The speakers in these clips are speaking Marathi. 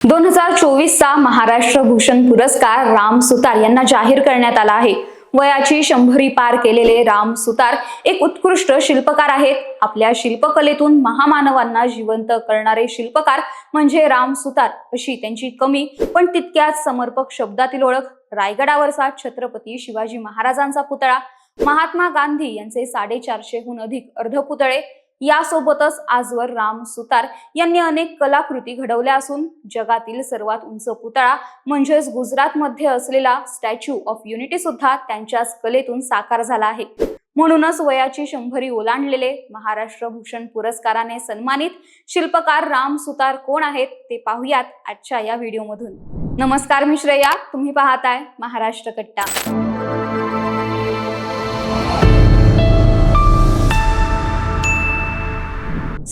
दोन हजार चोवीसचा महाराष्ट्र भूषण पुरस्कार राम सुतार यांना जाहीर करण्यात आला आहे. वयाची शंभरी पार केलेले राम सुतार एक उत्कृष्ट शिल्पकार आहेत. आपल्या शिल्पकलेतून महामानवांना जिवंत करणारे शिल्पकार म्हणजे राम सुतार अशी त्यांची कमी पण तितक्याच समर्पक शब्दातील ओळख रायगडावरचा छत्रपती शिवाजी महाराजांचा पुतळा महात्मा गांधी यांचे साडेचारशेहून अधिक अर्धपुतळे यासोबतच आजवर राम सुतार यांनी अनेक कलाकृती घडवल्या असून जगातील सर्वात उंच पुतळा म्हणजेच गुजरातमध्ये असलेला स्टॅच्यू ऑफ युनिटी सुद्धा त्यांच्याच कलेतून साकार झाला आहे. म्हणूनच वयाची शंभरी ओलांडलेले महाराष्ट्र भूषण पुरस्काराने सन्मानित शिल्पकार राम सुतार कोण आहेत ते पाहूयात आजच्या या व्हिडिओमधून. नमस्कार मिश्रया तुम्ही पाहताय महाराष्ट्र कट्टा.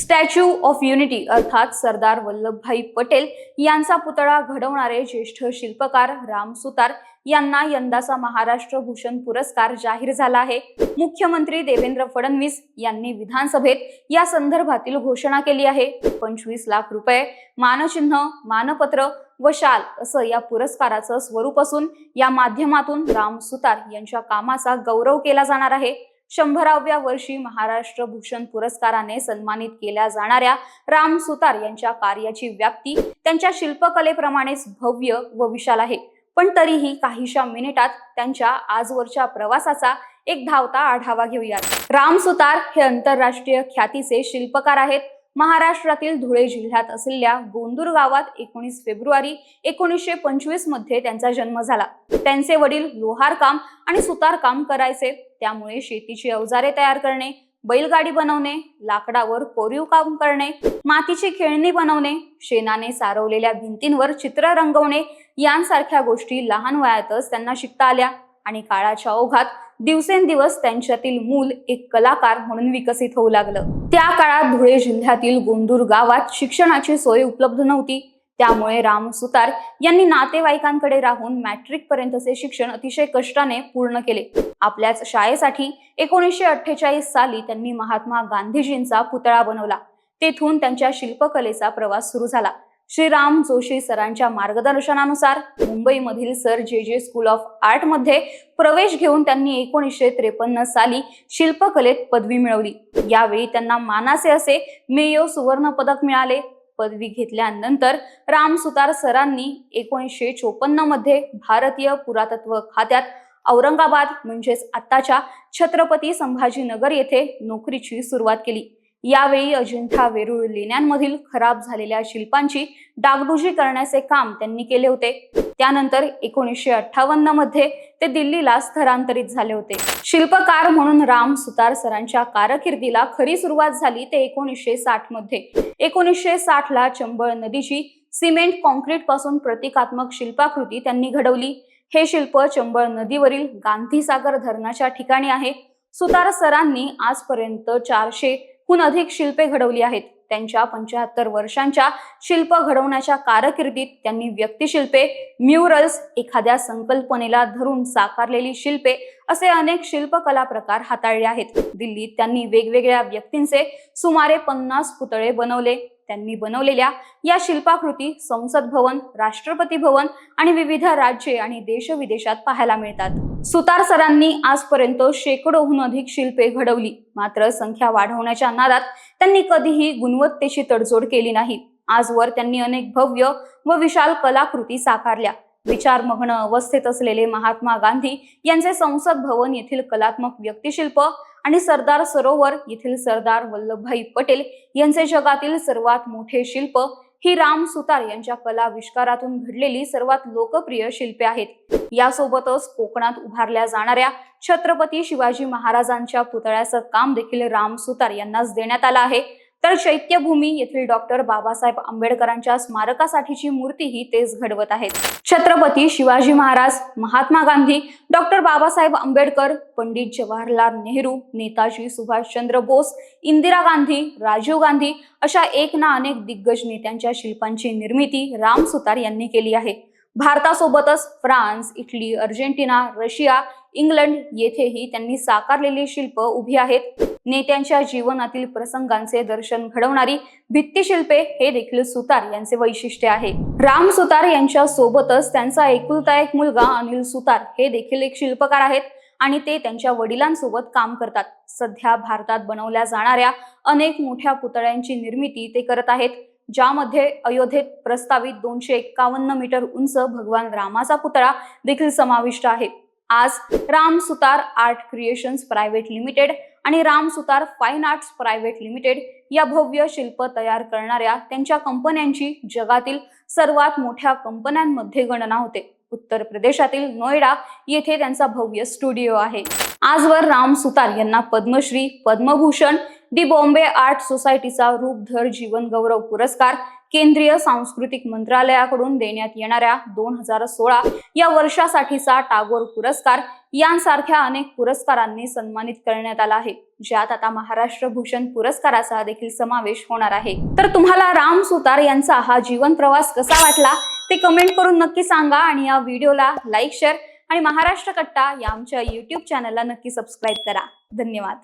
स्टॅच्यू ऑफ युनिटी अर्थात सरदार वल्लभभाई पटेल यांचा पुतळा घडवणारे ज्येष्ठ शिल्पकार राम सुतार यांना यंदाचा महाराष्ट्र भूषण पुरस्कार जाहीर झाला आहे. मुख्यमंत्री देवेंद्र फडणवीस यांनी विधानसभेत या संदर्भातील घोषणा केली आहे. पंचवीस लाख रुपये मानचिन्ह मानपत्र व शाल असं या पुरस्काराचं स्वरूप असून या माध्यमातून राम सुतार यांच्या कामाचा गौरव केला जाणार आहे. शंभराव्या वर्षी महाराष्ट्र भूषण पुरस्काराने सन्मानित केल्या जाणाऱ्या राम सुतार यांच्या कार्याची व्याप्ती त्यांच्या शिल्पकलेप्रमाणेच भव्य व विशाल आहे. पण तरीही काहीशा मिनिटात त्यांच्या आजवरच्या प्रवासाचा एक धावता आढावा घेऊयात. राम सुतार हे आंतरराष्ट्रीय ख्यातीचे शिल्पकार आहेत. महाराष्ट्रातील धुळे जिल्ह्यात असलेल्या गोंदूर गावात एकोणीस फेब्रुवारी एकोणीसशे पंचवीसमध्ये त्यांचा जन्म झाला. त्यांचे वडील लोहारकाम आणि सुतार काम करायचे. त्यामुळे शेतीची अवजारे तयार करणे बैलगाडी बनवणे लाकडावर कोरीव काम करणे मातीची खेळणी बनवणे शेणाने सारवलेल्या भिंतींवर चित्र रंगवणे यांसारख्या गोष्टी लहान वयातच त्यांना शिकता आल्या आणि काळाच्या ओघात दिवसेंदिवस त्यांच्यातील मूल एक कलाकार म्हणून विकसित होऊ लागलं. त्या काळात धुळे जिल्ह्यातील गोंदूर गावात शिक्षणाची सोय उपलब्ध नव्हती. त्यामुळे राम सुतार यांनी नातेवाईकांकडे राहून मॅट्रिक पर्यंतचे शिक्षण अतिशय कष्टाने पूर्ण केले. आपल्याच शाळेसाठी एकोणीसशे अठ्ठेचाळीस साली त्यांनी महात्मा गांधीजींचा पुतळा बनवला. तेथून त्यांच्या शिल्पकलेचा प्रवास सुरू झाला. श्रीराम जोशी सरांच्या मार्गदर्शनानुसार मुंबईमधील सर जे जे स्कूल ऑफ आर्टमध्ये प्रवेश घेऊन त्यांनी एकोणीसशे त्रेपन्न साली शिल्पकलेत पदवी मिळवली. यावेळी त्यांना मानाचे असे मेयो सुवर्ण पदक मिळाले. पदवी घेतल्यानंतर राम सुतार सरांनी एकोणीसशे चोपन्नमध्ये भारतीय पुरातत्व खात्यात औरंगाबाद म्हणजेच आत्ताच्या छत्रपती संभाजीनगर येथे नोकरीची सुरुवात केली. यावेळी अजिंठा वेरूळ लेण्यांमधील खराब झालेल्या शिल्पांची डागडुजी करण्याचे काम त्यांनी केले होते. त्यानंतर एकोणीसशे अठ्ठावन्नमध्ये ते दिल्लीला स्थलांतरित झाले होते. शिल्पकार म्हणून राम सुतार सरांच्या कारकिर्दीला खरी सुरुवात झाली ते एकोणीसशे साठमध्ये. एकोणीसशे साठ ला चंबळ नदीची सिमेंट कॉन्क्रीटपासून प्रतिकात्मक शिल्पाकृती त्यांनी घडवली. हे शिल्प चंबळ नदीवरील गांधीसागर धरणाच्या ठिकाणी आहे. सुतार सरांनी आजपर्यंत चारशे हून अधिक शिल्पे घडवली आहेत. त्यांच्या पंच्याहत्तर वर्षांच्या शिल्प घडवण्याच्या कारकिर्दीत त्यांनी व्यक्तिशिल्पे म्युरल्स एखाद्या संकल्पनेला धरून साकारलेली शिल्पे असे अनेक शिल्पकला प्रकार हाताळले आहेत. दिल्लीत त्यांनी वेगवेगळ्या व्यक्तींचे सुमारे पन्नास पुतळे बनवले. त्यांनी बनवलेल्या या शिल्पाकृती संसद भवन राष्ट्रपती भवन आणि विविध राज्ये आणि देशविदेशात पाहायला मिळतात. सुतार सरांनी आजपर्यंत शेकडोहून अधिक शिल्पे घडवली. मात्र संख्या वाढवण्याच्या नादात त्यांनी कधीही गुणवत्तेची तडजोड केली नाही. आजवर त्यांनी अनेक भव्य व विशाल कलाकृती साकारल्या. विचारमग्न अवस्थेत असलेले महात्मा गांधी यांचे संसद भवन येथील कलात्मक व्यक्तिशिल्प आणि सरदार सरोवर येथील सरदार वल्लभभाई पटेल यांचे जगातील सर्वात मोठे शिल्प ही राम सुतार यांच्या कलाविष्कारातून घडलेली सर्वात लोकप्रिय शिल्पे आहेत. यासोबतच कोकणात उभारल्या जाणाऱ्या छत्रपती शिवाजी महाराजांच्या पुतळ्याचं काम देखील राम सुतार यांनाच देण्यात आलं आहे. तर चैत्यभूमी येथील डॉक्टर बाबासाहेब आंबेडकरांच्या स्मारकासाठीची मूर्तीही तेच घडवत आहेत. छत्रपती शिवाजी महाराज महात्मा गांधी डॉक्टर बाबासाहेब आंबेडकर पंडित जवाहरलाल नेहरू नेताजी सुभाषचंद्र बोस इंदिरा गांधी राजीव गांधी अशा एक ना अनेक दिग्गज नेत्यांच्या शिल्पांची निर्मिती राम सुतार यांनी केली आहे. भारतासोबतच France Italy Argentina Russia England येथेही त्यांनी साकारलेली शिल्प उभी आहेत. नेत्यांच्या जीवनातील प्रसंगांचे दर्शन घडवणारी भित्तिशिल्पे हे देखील सुतार यांचे वैशिष्ट्य आहे. राम सुतार यांच्या सोबतच त्यांचा एकुलता एक मुलगा अनिल सुतार हे देखील एक शिल्पकार आहेत आणि ते त्यांच्या वडिलांसोबत काम करतात. सध्या भारतात बनवल्या जाणाऱ्या अनेक मोठ्या पुतळ्यांची निर्मिती ते करत आहेत. ज्यामध्ये अयोध्येत प्रस्तावित दोनशे एक्कावन्न मीटर उंच भगवान रामाचा पुतळा देखील समाविष्ट आहे. आज Ram Sutar art creations private limited आणि Ram Sutar fine arts private limited या भव्य शिल्प तयार करणाऱ्या त्यांच्या कंपन्यांची जगातील सर्वात मोठ्या कंपन्यांमध्ये गणना होते. उत्तर प्रदेशातील नोएडा येथे त्यांचा भव्य स्टुडिओ आहे. आजवर राम सुतार यांना Padmashri Padmabhushan the Bombay art सोसायटीचा रूपधर जीवन गौरव पुरस्कार केंद्रीय सांस्कृतिक मंत्रालयाकडून देण्यात येणाऱ्या दोन हजार सोळा या वर्षासाठीचा टागोर पुरस्कार यांसारख्या अनेक पुरस्कारांनी सन्मानित करण्यात आला आहे. ज्यात आता महाराष्ट्र भूषण पुरस्काराचा देखील समावेश होणार आहे. तर तुम्हाला राम सुतार यांचा हा जीवन प्रवास कसा वाटला? ते कमेंट करून नक्की सांगा आणि या व्हिडिओला लाईक शेअर आणि महाराष्ट्र कट्टा या आमच्या युट्यूब चॅनलला नक्की सबस्क्राईब करा. धन्यवाद.